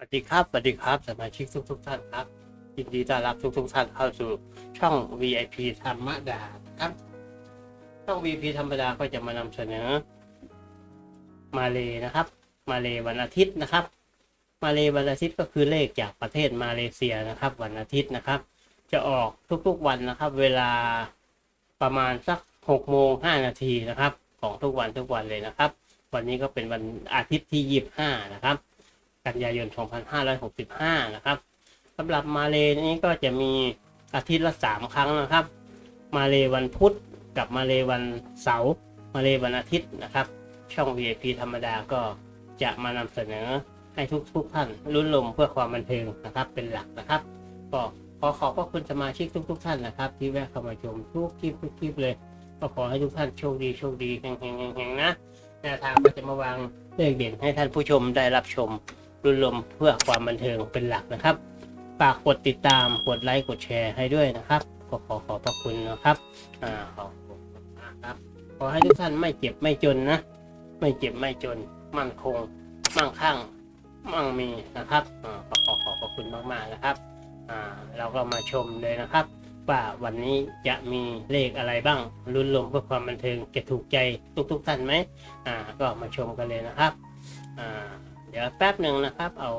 สวัสดีครับสวัสดีครับสมาชิกทุกทุกๆท่านครับยินดีต้อนรับทุกทุกๆท่านเข้าสู่ช่อง VIP ธรรมดาครับ ช่อง VIP ธรรมดาก็จะมานำเสนอ มาเลยนะครับ มาเลยวันอาทิตย์นะครับ มาเลยวันอาทิตย์ก็คือเลขจากประเทศมาเลเซียนะครับ วันอาทิตย์นะครับ จะออกทุกๆวันนะครับ เวลาประมาณสักหกโมงห้านาทีนะครับ ของทุกวันทุกวันเลยนะครับ วันนี้ก็เป็นวันอาทิตย์ที่ยี่สิบห้านะครับ กันยายน 2565 นะครับสำหรับมาเลนี้ก็จะมีอาทิตย์ละ 3 ครั้งนะครับ มาเลวันพุธกับมาเลวันเสาร์มาเลวันอาทิตย์นะครับ ช่อง VIP ธรรมดาก็จะมานำเสนอให้ทุกทุกๆท่านรุ่นลมเพื่อความบันเทิงนะครับ เป็นหลักนะครับก็ขอขอบพระคุณสมาชิกทุกทุกๆท่านนะครับ ที่แวะเข้ามาชมทุกคลิปทุกคลิปเลยก็ขอให้ทุกท่านโชคดีโชคดีแห่งๆๆๆนะแนวทางก็จะมาวางเลขเด่นให้ท่านผู้ชมได้รับชม รุ่นลมเพื่อความบันเทิงเป็นหลักนะครับ ฝากกดติดตามกดไลค์กดแชร์ให้ด้วยนะครับ ก็ขอขอบพระคุณนะครับอ่าขอบคุณมากครับ ขอให้ทุกท่านไม่เจ็บไม่จนนะ ไม่เจ็บไม่จน มั่นคง มั่งคั่ง มั่งมีนะครับอ่าขอขอขอบพระคุณมากๆนะครับอ่าเราก็มาชมเลยนะครับ ว่าวันนี้จะมีเลขอะไรบ้างรุ่นลมเพื่อความบันเทิงจะถูกใจทุกๆท่านไหมอ่าก็มาชมกันเลยนะครับอ่า เดี๋ยวแป๊บหนึ่งนะครับ เอา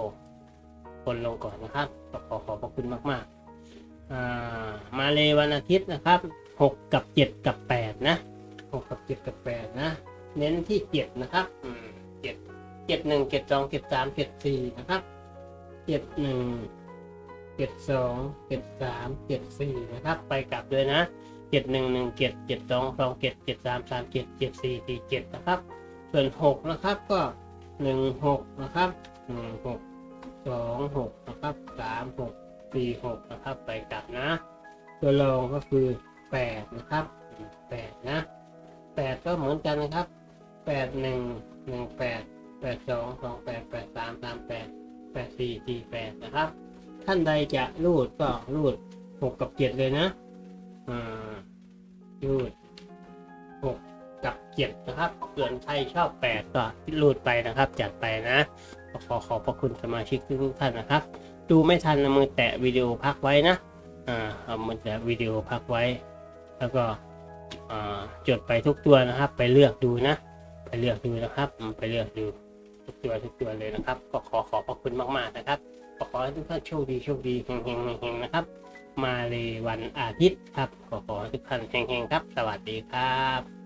คนลงก่อนนะครับก็ขอขอบพระคุณมากๆอ่ามาเลยวันอาทิตย์นะครับหกกับเจ็ดกับแปดนะหกกับเจ็ดกับแปดนะ เน้นที่เจ็ดนะครับเจ็ดเจ็ดหนึ่งเจ็ดสองเจ็ดสามเจ็ดสี่นะครับเจ็ดหนึ่งเจ็ดสองเจ็ดสามเจ็ดสี่นะครับ ไปกลับด้วยนะเจ็ดหนึ่งหนึ่งเจ็ดเจ็ดสองสองเจ็ดเจ็ดสามสามเจ็ดเจ็ดสี่สี่เจ็ดนะครับ ส่วนหกนะครับก็ หนึ่งหกนะครับหนึ่งหกสองหกนะครับสามหกสี่หกนะครับไปกลับนะ ตัวรองก็คือแปดนะครับแปดนะแปดก็เหมือนกันนะครับแปดหนึ่งหนึ่งแปดแปดสองสองแปดแปดสามสามแปดแปดสี่สี่แปดนะครับ ท่านใดจะรูดก็รูดหกกับเจ็ดเลยนะอ่ารูดหก กับเจ็ดนะครับส่วนใครชอบแปดก็รูดไปนะครับจัดไปนะก็ขอขอบพระคุณสมาชิกทุกท่านนะครับ ดูไม่ทันเอามือแตะวิดีโอพักไว้นะอ่าเอามือแตะวิดีโอพักไว้ แล้วก็อ่าจดไปทุกตัวนะครับ ไปเลือกดูนะ ไปเลือกดูนะครับไปเลือกดูทุกตัวทุกตัวเลยนะครับ ก็ขอขอบพระคุณมากๆนะครับขอให้ทุกท่านโชคดีโชคดีเฮงเฮงเฮงนะครับ มาเลยวันอาทิตย์ครับขอขอทุกท่านเฮงๆครับ สวัสดีครับ